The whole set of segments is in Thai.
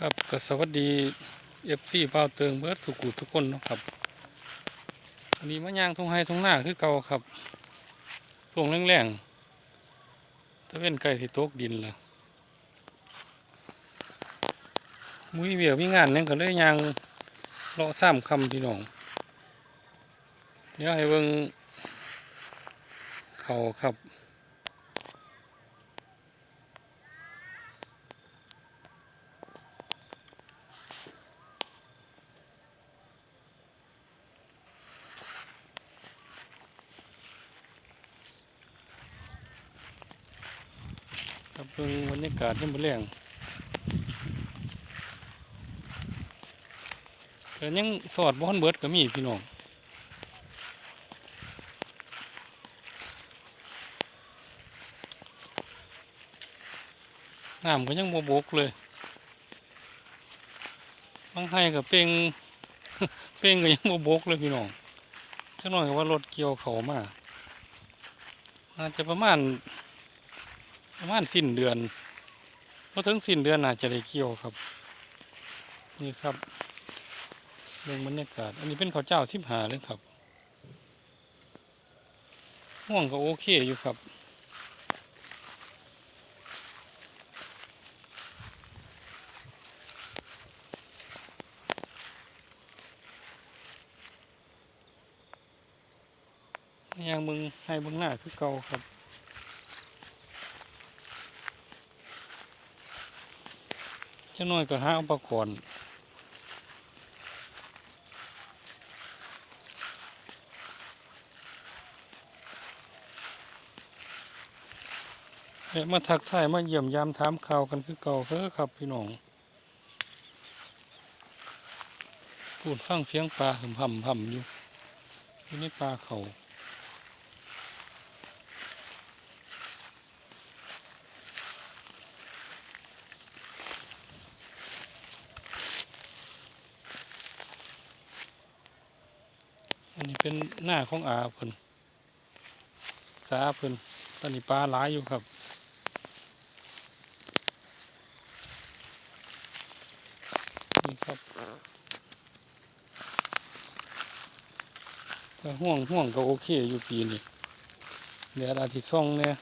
ครับก็สวัสดีเอฟซีเป้าเติงเบิร์ดทุกกูทุกคนนะครับอันนี้มะยางทงไฮทงหน้าคือเก่าครับส่วงแรงๆถ้าเป็นไก่สิตกดินล่ะมุ้ยเบียวมีงานนั่นก็เลยยางเลาะซ้ำคำพี่น้องเดี๋ยวให้เบิ่งเขาครับ ครับเพิ่งบรรยากาศยังบ่แรงแต่ยังสอดบ่ทันเบิร์ดก็มีพี่น้องน้ำก็ยังบ่บกเลยบางไห้ก็เป่งเป่งก็ยังบ่บกเลยพี่น้องจักหน่อยก็ว่ารถเกี่ยวเขามาอาจจะประมาณ ประมาณสิ้นเดือนพอถึงสิ้นเดือนอาจจะได้เกี่ยวครับ นี่ครับเรื่องบรรยากาศ อันนี้เป็นข้าวเจ้าสิบหาเลยครับห่วงก็โอเคอยู่ครับยังมึงให้มึงหน้าคือเก่าครับ จะน้อยก็หาอุปกรณ์เอ๊ะมาทักทายมาเยี่ยมยามถามข่าวกันคือเก่าเด้อครับพี่น้องพูดฟังเสียงปลาหึมห่ำห่ำอยู่อยู่ในปลาเข่า อันนี้เป็นหน้าของอาเพิ่นสาเพิ่นตอนนี้ปลาหลายอยู่ครับนี่ครับแต่ห่วงห่วงก็โอเคอยู่ปีนี้เดี๋ยวอาทิตย์ซ่องเนี่ย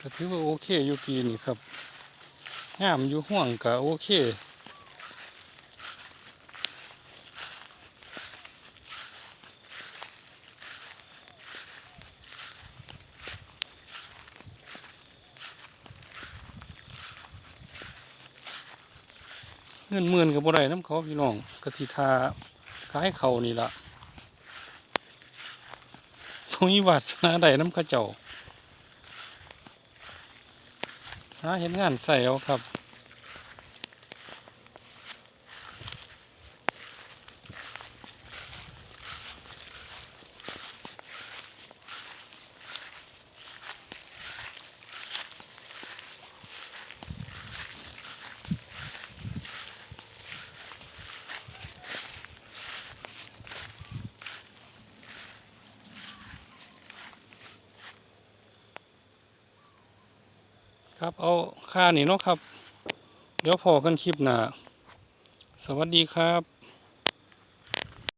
ก็ถือว่าโอเคอยู่ปีนี้ครับงามอยู่ห่วงก็โอเคเงินหมื่นกับบ่ได้น้ำเขาพี่น้องกะทิทาขายเขานี่ละตรงนี้วาสนาได้น้ำข้าเจ้า หาเห็นงานใส่เอาครับ ครับเอาค่านี่เนาะครับ เดี๋ยวพอกันคลิปหน้าสวัสดีครับ